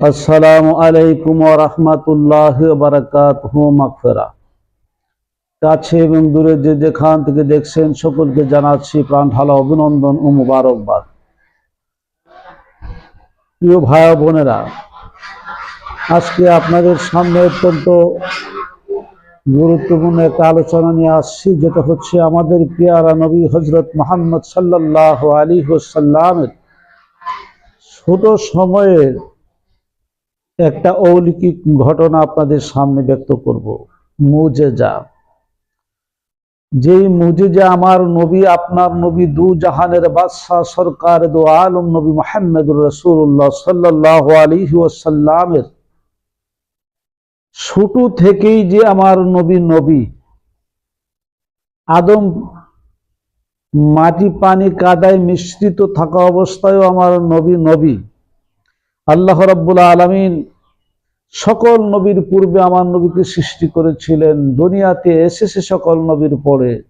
আসসালামু আলাইকুম রহমতুল্লাহ বারাকাত মাগফিরা। কাছে এবং দূরে যে যেখান থেকে দেখছেন সকলকে জানাচ্ছি প্রাণ ঢালা অভিনন্দন ও মুবারকবাদ। প্রিয় ভাই বোনেরা, আজকে আপনাদের সামনে অত্যন্ত গুরুত্বপূর্ণ একটা আলোচনা নিয়ে আসছি, যেটা হচ্ছে আমাদের পিয়ারা নবী হজরত মোহাম্মদ সাল্লাহ আলী সাল্লামের ছোট সময়ের একটা অলৌকিক ঘটনা আপনাদের সামনে ব্যক্ত করব। মুজেজা। যেই মুজেজা আমার নবী, আপনার নবী দু জাহানের বাদশাহ, সরকার দু আলম নবী মোহাম্মদুর রসুল্লাহ সাল্লাহ আলী ওয়াসাল্লামের ছোট থেকেই যে আমার নবী নবী, আদম মাটি পানি কাদায় মিশ্রিত থাকা অবস্থায়ও আমার নবী নবী। আল্লাহ রব্বুল আলমিন সকল নবীর পূর্বে আমার নবীকে সৃষ্টি করেছিলেন। দুনিয়াতে এসেছে সকল নবীর পরে।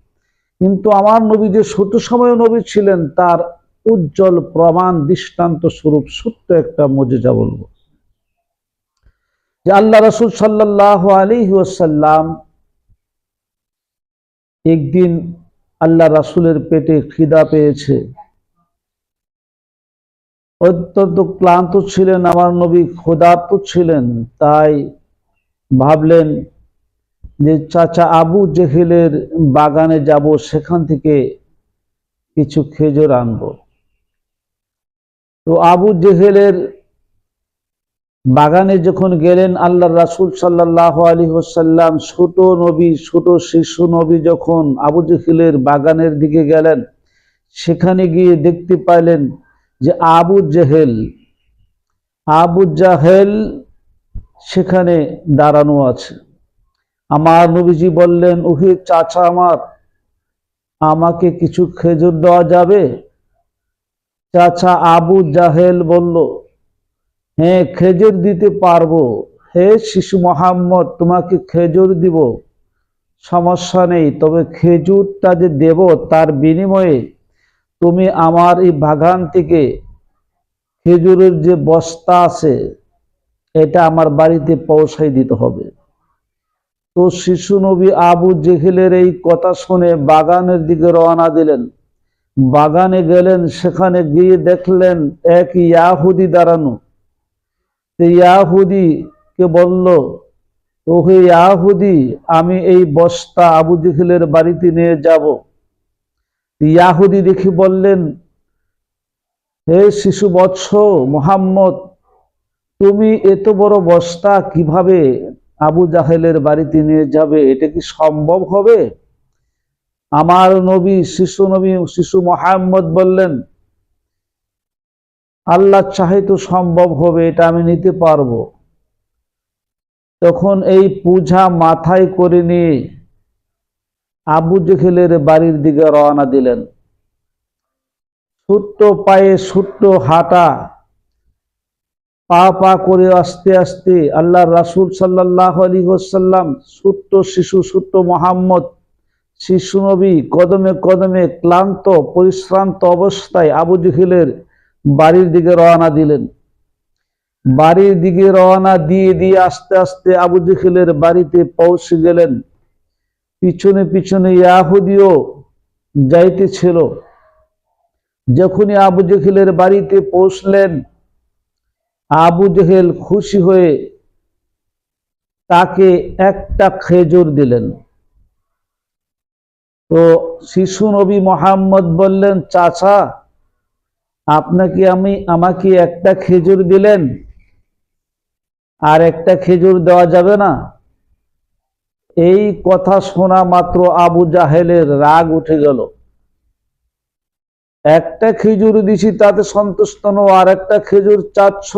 কিন্তু আমার নবী যে ছোট সময় নবী ছিলেন, তার উজ্জ্বল প্রমাণ, দৃষ্টান্ত স্বরূপ সত্য একটা মজেজা বলব। যে আল্লাহ রসুল সাল্লাহ আলী ওসাল্লাম একদিন আল্লাহ রাসুলের পেটে খিদা পেয়েছে। অত্যন্ত ক্লান্ত ছিলেন, আমার নবী ক্ষুধার্ত ছিলেন। তাই ভাবলেন যে, চাচা আবু জেহেলের বাগানে যাব, সেখান থেকে কিছু খেজুর আনব। তো আবু জেহেলের বাগানে যখন গেলেন আল্লাহ রাসুল সাল্লাহ আলী হোসাল্লাম ছোট নবী, ছোট শিশু নবী যখন আবু জেহেলের বাগানের দিকে গেলেন, সেখানে গিয়ে দেখতে পাইলেন যে আবু জেহেল আবু জাহেল সেখানে দাঁড়ানো আছে। আমার নবীজি বললেন, ওহে চাচা আমার, আমাকে কিছু খেজুর দেওয়া যাবে? চাচা আবু জাহেল বলল হ্যাঁ খেজুর দিতে পারব। হে শিশু মোহাম্মদ, তোমাকে খেজুর দিব। সমস্যা নেই, তবে খেজুরটা যে দেব তার বিনিময়ে তুমি আমার এই বাগান থেকে খেজুরের যে বস্তা আছে, এটা আমার বাড়িতে পৌঁছাই দিতে হবে। তো শিশু নবী আবু জেহেলের এই কথা শুনে বাগানের দিকে রওনা দিলেন। বাগানে গেলেন, সেখানে গিয়ে দেখলেন এক ইয়াহুদি দাঁড়ানো। ইয়াহুদি কে বলল, ওহে ইয়াহুদি, আমি এই বস্তা আবু জেহেলের বাড়িতে নিয়ে যাব। ইয়াহুদি দেখি বললেন, হে শিশু বৎস মোহাম্মদ, তুমি এত বড় বস্তা কীভাবে আবু জাহেলের বাড়িতে নিয়ে যাবে? এটা কি সম্ভব হবে? আমার নবী, শিশু নবী, শিশু মোহাম্মদ বললেন, আল্লাহ চাহে তো সম্ভব হবে, এটা আমি নিতে পারব। তখন এই পূজা মাথায় করে নিয়ে আবু জেহেলের বাড়ির দিকে রওনা দিলেন। ছোট্ট পায়ে ছোট্ট হাঁটা, পা পা করে আস্তে আস্তে আল্লাহ রাসুল সাল্লাহ আলী হোসাল্লাম ছোট্ট শিশু, ছোট্ট মোহাম্মদ, শিশু নবী কদমে কদমে ক্লান্ত, পরিশ্রান্ত অবস্থায় আবু জেহেলের বাড়ির দিকে রওনা দিলেন। বাড়ির দিকে রওনা দিয়ে দিয়ে আস্তে আস্তে আবু জেহেলের বাড়িতে পৌঁছে গেলেন। পিছনে পিছনে ইয়াহুদিও যাইতেছিল। যখনই আবু জেহেলের বাড়িতে পৌঁছলেন, আবু জেহেল খুশি হয়ে তাকে একটা খেজুর দিলেন। তো শিশু নবী মোহাম্মদ বললেন, চাচা আপনাকে আমি, আমাকে একটা খেজুর দিলেন? আর একটা খেজুর দেওয়া যাবে না? এই কথা শোনা মাত্র আবু জাহেলের রাগ উঠে গেল। একটা খেজুর দিছি, তাতে সন্তুষ্ট নো আর একটা খেজুর চাচ্ছ?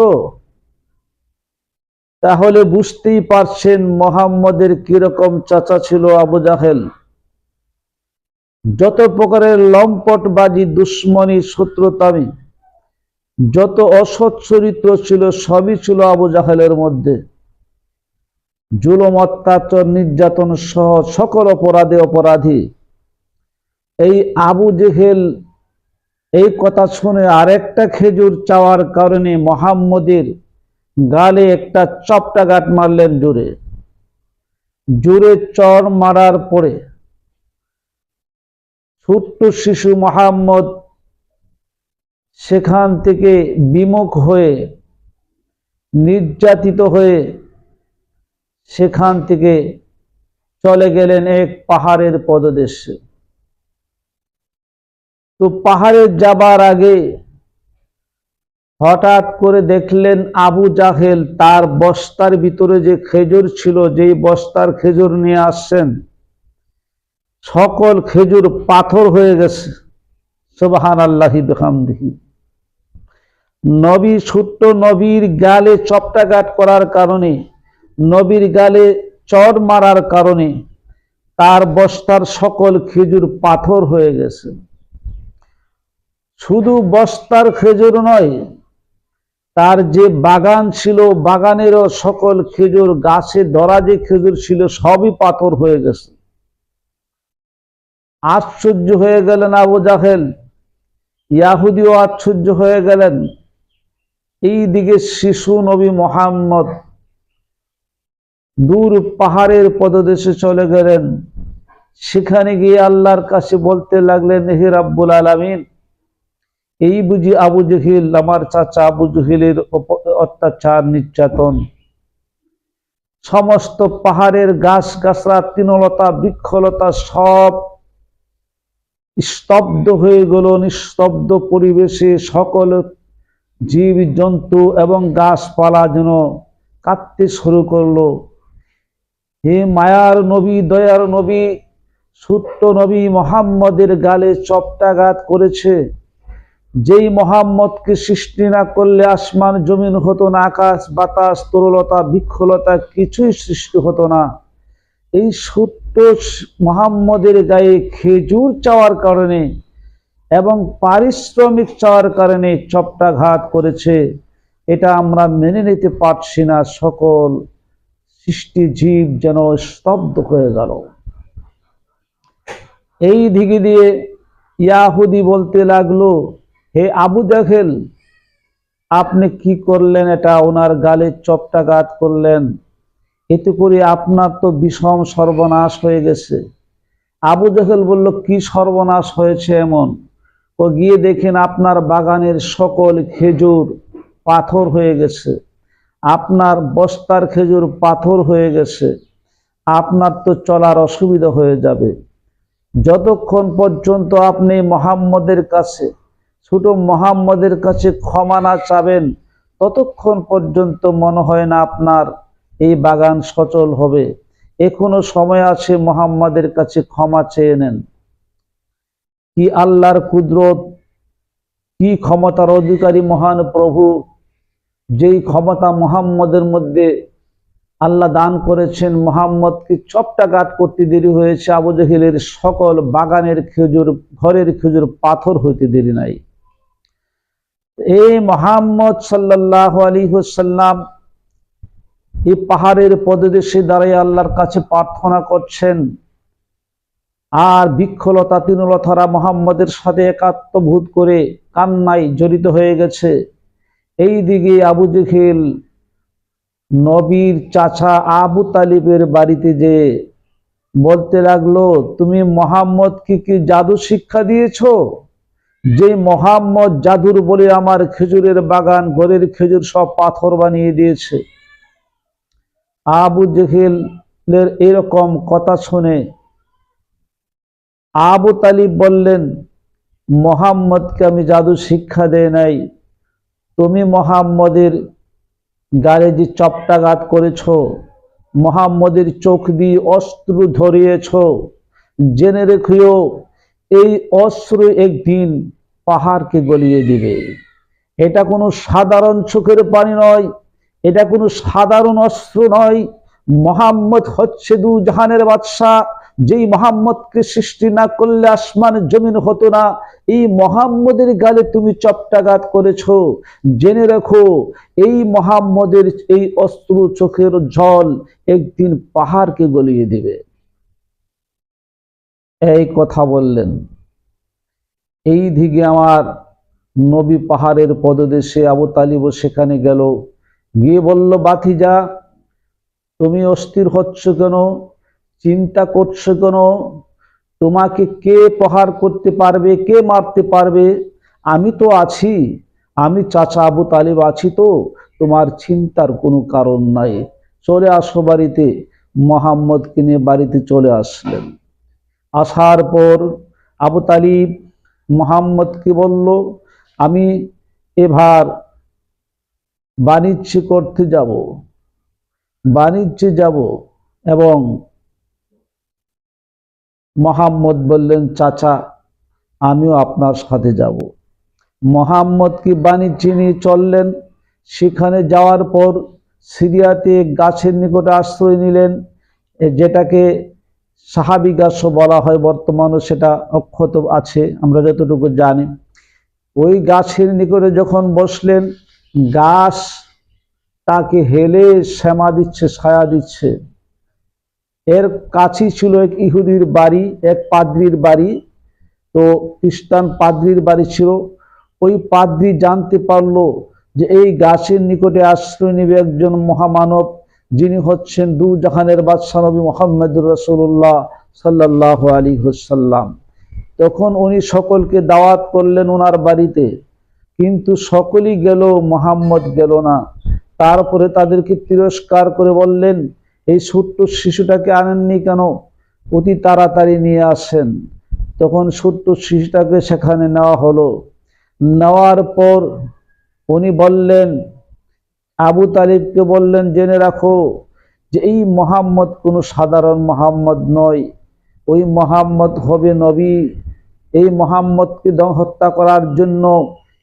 তাহলে বুঝতেই পারছেন মোহাম্মদের কীরকম চাচা ছিল আবু জাহেল। যত প্রকারের লম্পটবাজি, দুশ্মনী, শত্রুতামি, যত অসৎ চরিত্র ছিল, সবই ছিল আবু জাহেলের মধ্যে। জুলম অত্যাচার নির্যাতন সহ সকল অপরাধে অপরাধী। এই আবু জেহেল এই কথা শুনে আরেকটা খেজুর চাওয়ার কারণে মোহাম্মদের গালে একটা চপটাঘাত মারলেন জোরে। জোরে চর মারার পরে ছোট্ট শিশু মোহাম্মদ সেখান থেকে বিমুখ হয়ে নির্যাতিত হয়ে সেখান থেকে চলে গেলেন এক পাহাড়ের পদদেশে। তো পাহাড়ে যাবার আগে হঠাৎ করে দেখলেন আবু জাহেল তার বস্তার ভিতরে যে খেজুর ছিল, যেই বস্তার খেজুর নিয়ে আসছেন, সকল খেজুর পাথর হয়ে গেছে। সোবাহান আল্লাহি বেহামদিহি। নবী, ছোট্ট নবীর গালে চপটাঘাট করার কারণে নবীর গালে চর মারার কারণে তার বস্তার সকল খেজুর পাথর হয়ে গেছে। শুধু বস্তার খেজুর নয়, তার যে বাগান ছিল, বাগানেরও সকল খেজুর, গাছে ধরা যে খেজুর ছিল, সবই পাথর হয়ে গেছে। আশ্চর্য হয়ে গেলেন আবু জাহেল। ইয়াহুদিও আশ্চর্য হয়ে গেলেন। এই দিকে শিশু নবী মোহাম্মদ দূর পাহাড়ের পদদেশে চলে গেলেন। সেখানে গিয়ে আল্লাহর কাছে বলতে লাগলেন, হে রাব্বুল আলামিন, এই বুঝি আবু জহিল, আমার চাচা আবু জহিলের অত্যাচার, নির্যাতন। সমস্ত পাহাড়ের গাছ গাছরা তৃণলতা, বৃক্ষলতা সব স্তব্ধ হয়ে গেল। নিস্তব্ধ পরিবেশে সকল জীব জন্তু এবং গাছপালা যেন কাঁদতে শুরু করল। হে মায়ার নবী, দয়ার নবী ছোট্ট নবী মোহাম্মদের গালে চপটাঘাত করেছে। যেই মোহাম্মদকে সৃষ্টি না করলে আসমান জমিন হতো না, আকাশ, বাতাস, তরলতা, বৃক্ষলতা কিছুই সৃষ্টি হতো না। এই ছোট্ট মোহাম্মদের গায়ে খেজুর চাওয়ার কারণে এবং পারিশ্রমিক চাওয়ার কারণে চপটাঘাত করেছে। এটা আমরা মেনে নিতে পারছি না সকল সৃষ্টি জীব যেন স্তব্ধ হয়ে গেল। এই দিকে দিয়ে ইয়াহুদি বলতে লাগল, হে আবু জাহেল, আপনি কি করলেন? এটা ওনার গালে চপটাঘাত করলেন। এতে করে আপনার তো বিষম সর্বনাশ হয়ে গেছে। আবু জাহেল বলল, কি সর্বনাশ হয়েছে এমন? ও গিয়ে দেখেন আপনার বাগানের সকল খেজুর পাথর হয়ে গেছে। আপনার বস্তার খেজুর পাথর হয়ে গেছে। আপনার তো চলার অসুবিধা হয়ে যাবে। যতক্ষণ পর্যন্ত আপনি মোহাম্মদের কাছে, ছোট মোহাম্মদের কাছে ক্ষমা না চাবেন, ততক্ষণ পর্যন্ত মনে হয় না আপনার এই বাগান সচল হবে। এখনও সময় আছে মোহাম্মদের কাছে ক্ষমা চেয়ে নেন। কি আল্লাহর কুদরত, কি ক্ষমতার অধিকারী মহান প্রভু যেই ক্ষমতা মোহাম্মদের মধ্যে আল্লাহ দান করেছেন, মোহাম্মদকে চপটা চপটাঘাত করতে দেরি হয়েছে, আবু জহিলের সকল বাগানের খেজুর, ঘরের খেজুর পাথর হইতে দেরি নাই। এই মোহাম্মদ সাল্লাহ আলী হুসাল্লাম এই পাহাড়ের পদদেশে দাঁড়িয়ে আল্লাহর কাছে প্রার্থনা করছেন, আর বৃক্ষলতা তৃণলতারা মোহাম্মদের সাথে একাত্মভূত করে কান্নায় জড়িত হয়ে গেছে। এই দিকে আবু জেখিল নবীর চাচা আবু তালিবের বাড়িতে যে বলতে লাগল, তুমি মোহাম্মদকে কি জাদু শিক্ষা দিয়েছ? যে মোহাম্মদ জাদুর বলে আমার খেজুরের বাগান, ঘরের খেজুর সব পাথর বানিয়ে দিয়েছে। আবু জেহেলের এরকম কথা শুনে আবু তালিব বললেন, মোহাম্মদকে আমি জাদু শিক্ষা দেয় নাই। তুমি মোহাম্মদের গালে যে চপটাঘাত করেছ, মোহাম্মদের চোখ দিয়ে অস্ত্র ধরিয়েছ, জেনে রেখিও এই অস্ত্র একদিন পাহাড়কে গলিয়ে দিবে। এটা কোনো সাধারণ চোখের পানি নয়, এটা কোনো সাধারণ অস্ত্র নয়। মোহাম্মদ হচ্ছে দু জাহানের বাদশাহ যেই মোহাম্মদকে সৃষ্টি না করলে আসমান জমিন হতো না, এই মোহাম্মদের গালে তুমি চপটাঘাত করেছ। জেনে রাখো, এই মোহাম্মদের এই অস্ত্র চোখের জল একদিন পাহাড়কে গলিয়ে দিবে। এই কথা বললেন। এই দিকে আমার নবী পাহাড়ের পদদেশে আবু তালিব সেখানে গেল। গিয়ে বলল, বাতিজা, তুমি অস্থির হচ্ছ কেন? চিন্তা করছ কেন? তোমাকে কে প্রহার করতে পারবে? কে মারতে পারবে? আমি তো আছি। আমি চাচা আবু তালিব আছি তো। তোমার চিন্তার কোনো কারণ নাই। চলে আসো বাড়িতে। মোহাম্মদকে নিয়ে বাড়িতে চলে আসলেন। আসার পর আবু তালিব মোহাম্মদকে বলল, আমি এবার বাণিজ্য করতে যাব। বাণিজ্যে যাব এবং মোহাম্মদ বললেন, চাচা, আমিও আপনার সাথে যাব। মোহাম্মদ কি বাণিজ্যে নিয়ে চললেন? সেখানে যাওয়ার পর সিরিয়াতে গাছের নিকটে আশ্রয় নিলেন যেটাকে সাহাবি গাছ বলা হয় বর্তমানে সেটা অক্ষত আছে, আমরা যতটুকু জানি। ওই গাছের নিকটে যখন বসলেন, গাছ তাকে হেলে শ্যামা দিচ্ছে, ছায়া দিচ্ছে। এর কাছেই ছিল এক ইহুদির বাড়ি, এক পাদ্রির বাড়ি। তো খ্রিস্টান পাদ্রির বাড়ি ছিল। ওই পাদ্রি জানতে পারল যে এই গাছের নিকটে আশ্রয় নেবে একজন মহামানব, যিনি হচ্ছেন দু জাহানের বাদশাহ নবী মোহাম্মদুর রসুল্লাহ সাল্লাহ আলী হুসাল্লাম তখন উনি সকলকে দাওয়াত করলেন ওনার বাড়িতে। কিন্তু সকলেই গেল, মোহাম্মদ গেল না। তারপরে তাদেরকে তিরস্কার করে বললেন এই ছোট্ট শিশুটাকে আনেননি কেন? অতি তাড়াতাড়ি নিয়ে আসেন। তখন ছোট্ট শিশুটাকে সেখানে নেওয়া হলো। নেওয়ার পর উনি বললেন, আবু তালিবকে বললেন, জেনে রাখো যে এই মোহাম্মদ কোনো সাধারণ মোহাম্মদ নয়। ওই মোহাম্মদ হবে নবী। এই মোহাম্মদকে হত্যা করার জন্য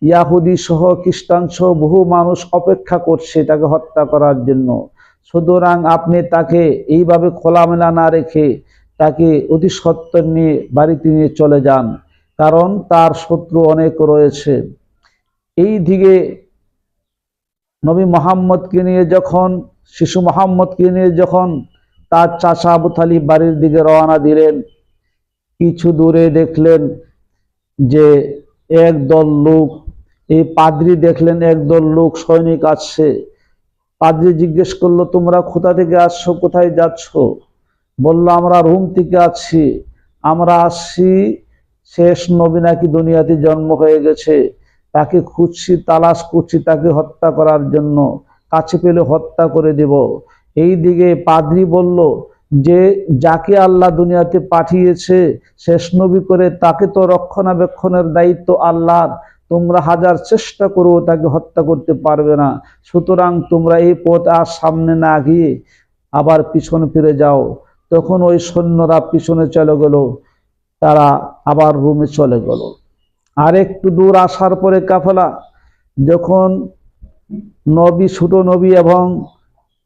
ইয়াহুদি সহ খ্রিস্টান সহ বহু মানুষ অপেক্ষা করছে তাকে হত্যা করার জন্য। সুতরাং আপনি তাকে এইভাবে খোলামেলা না রেখে তাকে অতি সত্তর নিয়ে বাড়িতে নিয়ে চলে যান, কারণ তার শত্রু অনেক রয়েছে। এই দিকে নবী মোহাম্মদকে নিয়ে যখন, শিশু মোহাম্মদকে নিয়ে যখন তার চাচা আবু তালিব বাড়ির দিকে রওনা দিলেন, কিছু দূরে দেখলেন যে একদল লোক, এই পাদ্রি দেখলেন একদল লোক সৈনিক আসছে। পাদ্রি জিজ্ঞেস করল, তোমরা কোথা থেকে আসছো? কোথায় যাচ্ছ? বলল, আমরা রুম থেকে আছি। আমরা আসছি, শেষ নবী নাকি দুনিয়াতে জন্ম হয়ে গেছে। তাকে খুঁজছি, তালাশ করছি তাকে হত্যা করার জন্য। কাছে পেলে হত্যা করে দেব। এই দিকে পাদ্রি বলল, যে, যাকে আল্লাহ দুনিয়াতে পাঠিয়েছে, শেষ নবী করে তাকে তো রক্ষণাবেক্ষণের দায়িত্ব আল্লাহর। তোমরা হাজার চেষ্টা করো, তাকে হত্যা করতে পারবে না। সুতরাং তোমরা এই পথ আর সামনে না গিয়ে আবার পিছনে ফিরে যাও। তখন ওই সৈন্যরা পিছনে চলে গেল, তারা আবার রুমে চলে গেল। আর একটু দূর আসার পরে কাফেলা, যখন নবী, ছোট নবী এবং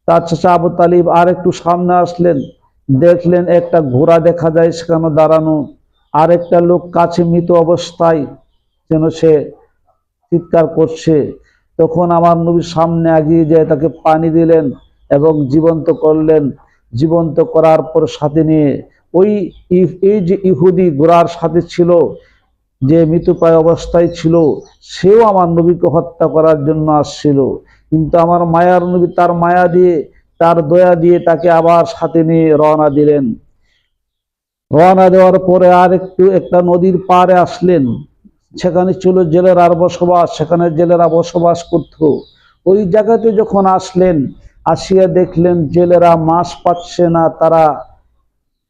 তার চাচা আবু তালিব আর একটু সামনে আসলেন, দেখলেন একটা ঘোড়া দেখা যায় সেখানে দাঁড়ানো। আর একটা লোক কাছে মৃত অবস্থায় যেন সে চিৎকার করছে। তখন আমার নবীর সামনে এগিয়ে যায় তাকে পানি দিলেন এবং জীবন্ত করলেন। জীবন্ত করার পর সাথে নিয়ে ওই এই যে ইহুদি ঘোড়ার সাথে ছিল, যে মৃতপ্রায় অবস্থায় ছিল, সেও আমার নবীকে হত্যা করার জন্য আসছিল। কিন্তু আমার মায়ার নবী তার মায়া দিয়ে, তার দয়া দিয়ে তাকে আবার সাথে নিয়ে রওনা দিলেন। রওনা দেওয়ার পরে আর একটু একটা নদীর পাড়ে আসলেন। সেখানে ছিল জেলেরার বসবাস সেখানে জেলেরা বসবাস করত। ওই জায়গাতে যখন আসলেন, আসিয়া দেখলেন জেলেরা মাছ পাচ্ছে না, তারা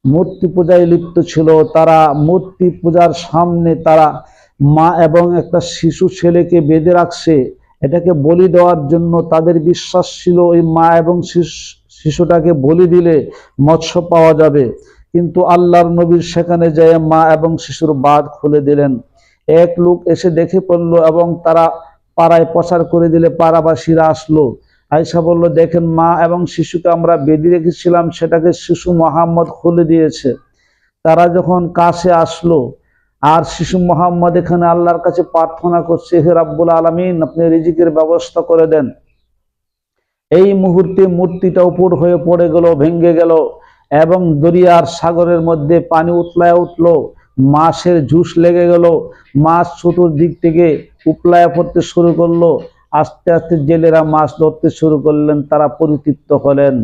মূর্তি পূজায় লিপ্ত ছিল। তারা মূর্তি পূজার সামনে তারা মা এবং একটা শিশু ছেলেকে বেঁধে রাখছে। এটাকে বলি দেওয়ার জন্য তাদের বিশ্বাস ছিল, ওই মা এবং শিশু- শিশুটাকে বলি দিলে মৎস্য পাওয়া যাবে। কিন্তু আল্লাহর নবীর সেখানে যেয়ে মা এবং শিশুর বাদ খুলে দিলেন। এক লোক এসে দেখে পড়ল এবং তারা পাড়ায় প্রচার করে দিলে পাড়াবাসীরা আসলো। আয়সা বলল, দেখেন মা এবং শিশুকে আমরা বেঁধে রেখেছিলাম, সেটাকে শিশু মোহাম্মদ খুলে দিয়েছে। তারা যখন কাছে আসলো, আর শিশু মোহাম্মদ এখানে আল্লাহর কাছে প্রার্থনা করছে, হে রাব্বুল আলমিন, আপনি রিজিকের ব্যবস্থা করে দেন। এই মুহূর্তে মূর্তিটা উপর হয়ে পড়ে গেল ভেঙ্গে গেল এবং দরিয়ার সাগরের মধ্যে পানি উতলায় উঠল। মাছের ঝুস লেগে গেল। মাছ চতুর্দিক থেকে উপলায় পড়তে শুরু করল। আস্তে আস্তে জেলেরা মাছ ধরতে শুরু করলেন, তারা পরিতৃপ্ত হলেন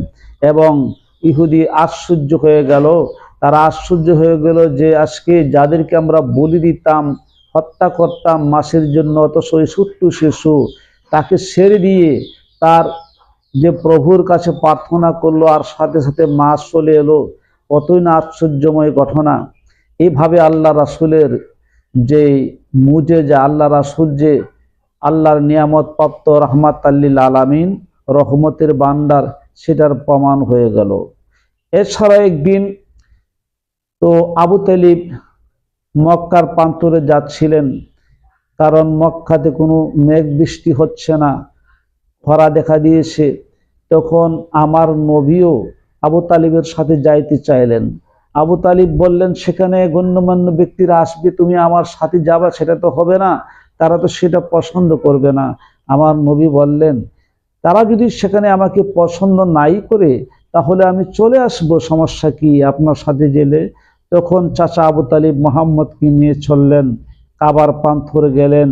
এবং ইহুদি আশ্চর্য হয়ে গেল। তারা আশ্চর্য হয়ে গেল যে আজকে যাদেরকে আমরা বলি দিতাম, হত্যা করতাম মাসের জন্য ওই ছোট্ট শিশু তাকে ছেড়ে দিয়ে তার যে প্রভুর কাছে প্রার্থনা করল, আর সাথে সাথে মাছ চলে এলো। কতই না আশ্চর্যময় ঘটনা। এইভাবে আল্লাহ রাসুলের যে মুজে, যে আল্লাহ রাসুল যে আল্লাহর নিয়ামত প্রাপ্ত রহমাত আল্লিল আলামিন, রহমতের বান্দার সেটার প্রমাণ হয়ে গেল। এছাড়া একদিন তো আবু তালিব মক্কার প্রান্তরে যাচ্ছিলেন, কারণ মক্কাতে কোনো মেঘ বৃষ্টি হচ্ছে না, খরা দেখা দিয়েছে। তখন আমার নবীও আবু তালিবের সাথে যাইতে চাইলেন। আবু তালিব বললেন, সেখানে গণ্যমান্য ব্যক্তিরা আসবে, তুমি আমার সাথে যাবা, সেটা তো হবে না। তারা তো সেটা পছন্দ করবে না। আমার নবী বললেন, তারা যদি সেখানে আমাকে পছন্দ নাই করে, তাহলে আমি চলে আসব, সমস্যা কি? আপনার সাথে জেলে তখন চাচা আবু তালিব মোহাম্মদকে নিয়ে চললেন, কাবার প্রান্তরে গেলেন।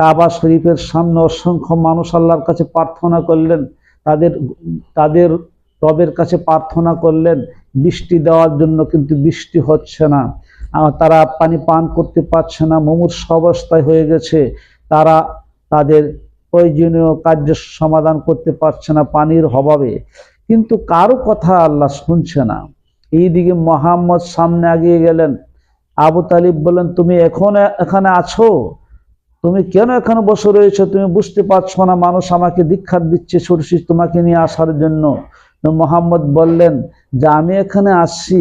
কাবা শরীফের সামনে অসংখ্য মানুষ আল্লাহর কাছে প্রার্থনা করলেন, তাদের তাদের রবের কাছে প্রার্থনা করলেন। বৃষ্টি দেওয়ার জন্য কিন্তু বৃষ্টি হচ্ছে না। তারা পানি পান করতে পারছে না, মুমূর্ষ অবস্থায় হয়ে গেছে। তারা তাদের প্রয়োজনীয় কার্য সমাধান করতে পারছে না পানির অভাবে। কিন্তু কারও কথা আল্লাহ শুনছে না। এইদিকে মোহাম্মদ সামনে আগিয়ে গেলেন। আবু তালিব বললেন, তুমি এখন, এখানে আছো? তুমি কেন এখানে বসে রয়েছো? তুমি বুঝতে পারছ না, মানুষ আমাকে দীক্ষার দিচ্ছে ছোটছি তোমাকে নিয়ে আসার জন্য। মোহাম্মদ বললেন, যে আমি এখানে আসছি,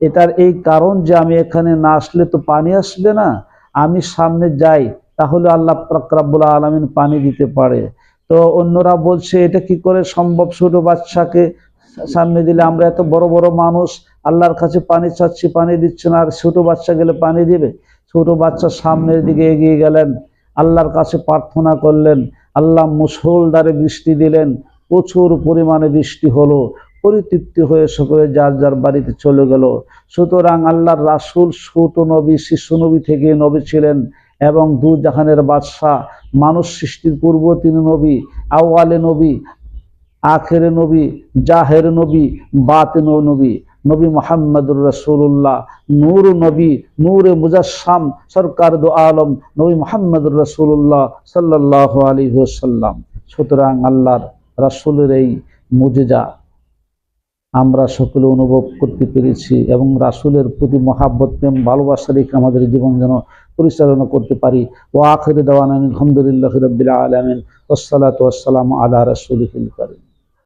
এটার এই কারণ যে আমি এখানে না আসলে তো পানি আসবে না, আমি সামনে যাই, তাহলে আল্লাহ প্রকরাবুল আলমিন পানি দিতে পারে। তো অন্যরা বলছে, এটা কি করে সম্ভব? ছোট বাচ্চাকে সামনে দিলে আমরা এত বড় বড় মানুষ, আল্লাহর কাছে পানি চাচ্ছি, পানি দিচ্ছে না, আর ছোট বাচ্চা গেলে পানি দিবে? ছোট বাচ্চা সামনের দিকে এগিয়ে গেলেন, আল্লাহর কাছে প্রার্থনা করলেন, আল্লাহ মুসলধারে বৃষ্টি দিলেন প্রচুর পরিমাণে বৃষ্টি হলো, পরিতৃপ্তি হয়ে সকলে যার যার বাড়িতে চলে গেল। সুতরাং আল্লাহর রাসুল ছোট নবী শিশু নবী থেকে নবী ছিলেন এবং দু জাহানের বাদশাহ, মানুষ সৃষ্টির পূর্ব তিনি নবী আওয়ালে নবী, আখেরে নবী, জাহের নবী, বাতেন নবী নবী মোহাম্মদুর রসুল্লাহ নূর নবী, নূরে মুজাসসাম, সরকার দু আলম, নবী মোহাম্মদুর রসুল্লাহ সাল্লাহ আলী সাল্লাম সুতরাং আল্লাহর রাসুলের এই মুজেজা আমরা সকলে অনুভব করতে পেরেছি এবং রাসুলের প্রতি মহাব্বত, প্রেম, ভালোবাসা রেখে আমাদের জীবন যেন পরিচালনা করতে পারি। ও আখরে দেওয়ান আলহামদুলিল্লাহ রবিল্লা আলমিন। ওসালাত ওসালাম আল্লাহ রাসুল করিম।